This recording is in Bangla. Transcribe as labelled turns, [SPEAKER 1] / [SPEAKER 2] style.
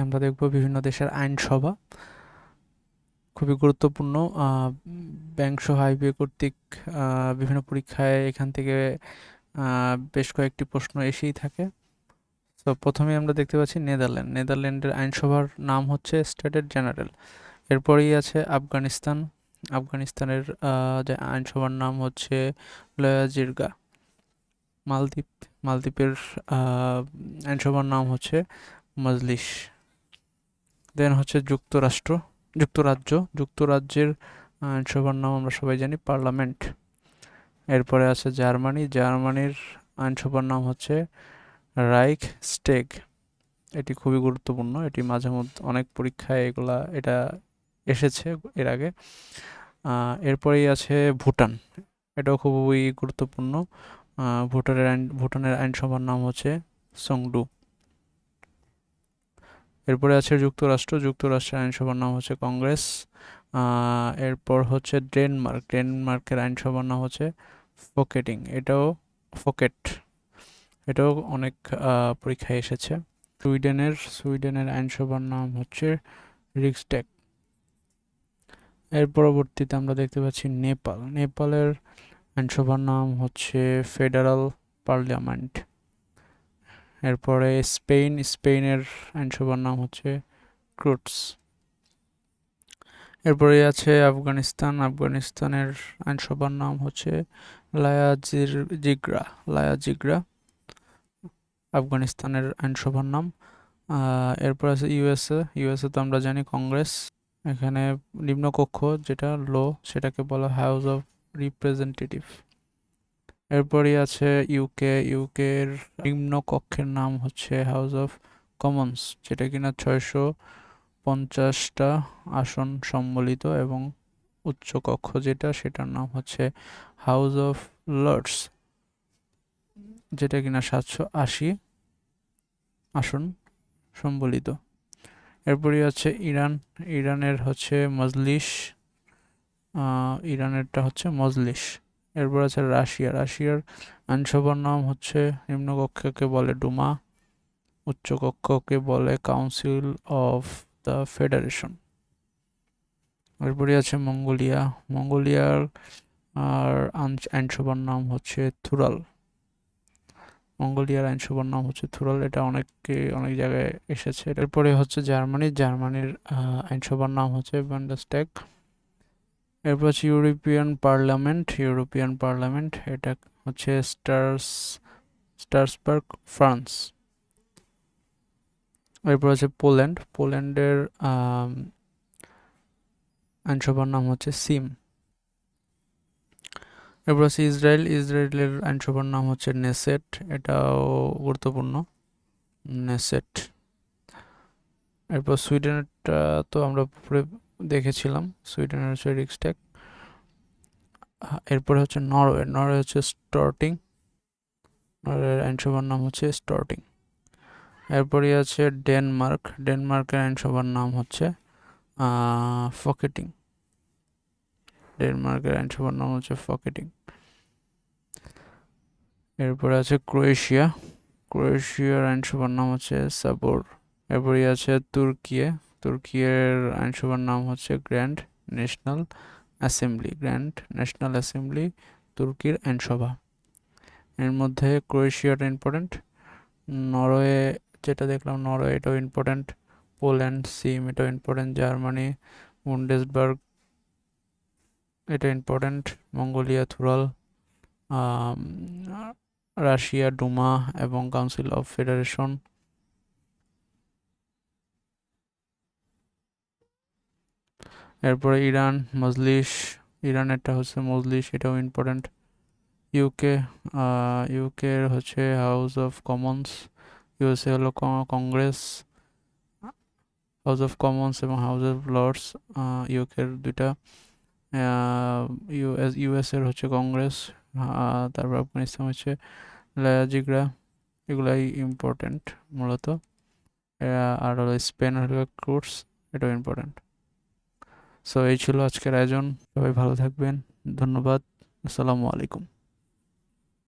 [SPEAKER 1] আমরা দেখব বিভিন্ন দেশের আইনসভা। খুবই গুরুত্বপূর্ণ। আহ, ব্যাংক সহ আইবিএ কর্তৃক বিভিন্ন পরীক্ষায় এখান থেকে বেশ কয়েকটি প্রশ্ন এসেই থাকে। তো প্রথমে আমরা দেখতে পাচ্ছি নেদারল্যান্ড। নেদারল্যান্ডের আইনসভার নাম হচ্ছে স্টেটের জেনারেল। এরপরেই আছে আফগানিস্তান। আফগানিস্তানের যে আইনসভার নাম হচ্ছে লয়া জিরগা মালদ্বীপ মালদ্বীপের আইনসভার নাম হচ্ছে মজলিস। দেন হচ্ছে যুক্তরাষ্ট্র, যুক্তরাজ্য, যুক্তরাজ্যের আইনসভার নাম আমরা সবাই জানি পার্লামেন্ট। এরপরে আছে জার্মানি, জার্মানির আইনসভার নাম হচ্ছে রাইক স্টেগ এটি খুবই গুরুত্বপূর্ণ, এটি মাঝে মধ্যে অনেক পরীক্ষায় এগুলা, এটা এসেছে এর আগে। এরপরেই আছে ভুটান, এটাও খুবই গুরুত্বপূর্ণ। ভুটানের আইন, ভুটানের আইনসভার নাম হচ্ছে সংডু এরপরে আছে যুক্তরাষ্ট্র, যুক্তরাষ্ট্রের আইনসভার নাম হচ্ছে কংগ্রেস এরপর হচ্ছে ডেনমার্ক, ডেনমার্কের আইনসভার নাম হচ্ছে ফোকেটিং, এটাও ফোকেট, এটাও অনেক পরীক্ষায় এসেছে। সুইডেনের সুইডেনের আইনসভার নাম হচ্ছে রিক্সটেক। এর পরবর্তীতে আমরা দেখতে পাচ্ছি নেপাল, নেপালের আইনসভার নাম হচ্ছে ফেডারাল পার্লামেন্ট। এরপরে স্পেন স্পেনের আইনসভার নাম হচ্ছে ক্রুটস। এরপরে আছে আফগানিস্তান, আফগানিস্তানের আইনসভার নাম হচ্ছে লায়াজির জিগ্রা, লায়াজিগ্রা, আফগানিস্তানের আইনসভার নাম। এরপর আছে ইউএসএ ইউএসএ তো আমরা জানি কংগ্রেস। এখানে নিম্নকক্ষ যেটা, লো, সেটাকে বলা হাউস অফ রিপ্রেজেন্টেটিভ। এরপরই আছে ইউকে ইউকের নিম্ন কক্ষের নাম হচ্ছে হাউস অফ কমন্স যেটা কিনা ছয়শো পঞ্চাশটা আসন সম্বলিত এবং উচ্চ কক্ষ যেটা সেটার নাম হচ্ছে হাউস অফ লর্ডস যেটা কিনা সাতশো আশি আসন সম্বলিত। এরপরই আছে ইরান ইরানের হচ্ছে মজলিস আহ, ইরানেরটা হচ্ছে মজলিস এরপর আছে রাশিয়া। রাশিয়ার আইনসভার নাম হচ্ছে, নিম্নকক্ষকে বলে ডুমা, উচ্চকক্ষকে বলে কাউন্সিল অফ দ্য ফেডারেশন। এরপরে আছে মঙ্গোলিয়া। মঙ্গোলিয়ার, আর আইন- আইনসভার নাম হচ্ছে থুরাল। মঙ্গোলিয়ার আইনসভার নাম হচ্ছে থুরাল। এটা অনেককে, অনেক জায়গায় এসেছে। এরপরে হচ্ছে জার্মানি। জার্মানির আইনসভার নাম হচ্ছে বান্ডাস্ট্যাগ এরপর হচ্ছে ইউরোপিয়ান পার্লামেন্ট ইউরোপিয়ান পার্লামেন্ট, এটা হচ্ছে স্টার্স, স্টার্সবার্গ, ফ্রান্স। এরপর আছে পোল্যান্ড, পোল্যান্ডের আইনসভার নাম হচ্ছে সিম। এরপর আছে ইসরায়েল, ইসরায়েলের আইনসভার নাম হচ্ছে নেসেট, এটাও গুরুত্বপূর্ণ, নেসেট। এরপর সুইডেনেরটা তো আমরা দেখেছিলাম সুইডেনের হচ্ছে রিক্সটেক এরপরে হচ্ছে নরওয়ে নরওয়ে হচ্ছে স্টর্টিং নরওয়ের আইনসভার নাম হচ্ছে স্টর্টিং এরপরে আছে ডেনমার্ক ডেনমার্কের আইনসভার নাম হচ্ছে ফকেটিং ডেনমার্কের আইনসভার নাম হচ্ছে ফকেটিং এরপরে আছে ক্রোয়েশিয়া ক্রোয়েশিয়ার আইনসভার নাম হচ্ছে সাবোর এরপরে আছে তুর্কিয়ে তুর্কিয়ের আইনসভার নাম হচ্ছে grand national assembly, grand national assembly তুর্কির আইনসভা। এর মধ্যে ক্রোয়েশিয়াটা ইম্পর্ট্যান্ট নরওয়ে যেটা দেখলাম, নরওয়ে এটাও ইম্পর্টেন্ট পোল্যান্ড, সিম এটাও ইম্পর্টেন্ট জার্মানি, বুন্ডেসবার্গ এটা ইম্পর্টেন্ট মঙ্গোলিয়া থুরাল রাশিয়া, ডুমা এবং কাউন্সিল অফ ফেডারেশন। এরপরে ইরান মজলিস ইরানেরটা হচ্ছে মজলিস এটাও ইম্পর্ট্যান্ট ইউকে ইউকের হচ্ছে হাউস অফ কমন্স ইউএসএ হলো কংগ্রেস হাউস অফ কমন্স এবং হাউস অফ লর্ডস ইউকের দুইটা। ইউএস ইউএসএর হচ্ছে কংগ্রেস তারপর আফগানিস্তান হচ্ছে লায়াজিগ্রা এগুলাই ইম্পর্টেন্ট মূলত। আর হলো স্পেন হলো ক্রুটস এটাও ইম্পর্ট্যান্ট সো এই ছিল আজকের আয়োজন। সবাই ভালো থাকবেন। ধন্যবাদ। আসসালামু আলাইকুম।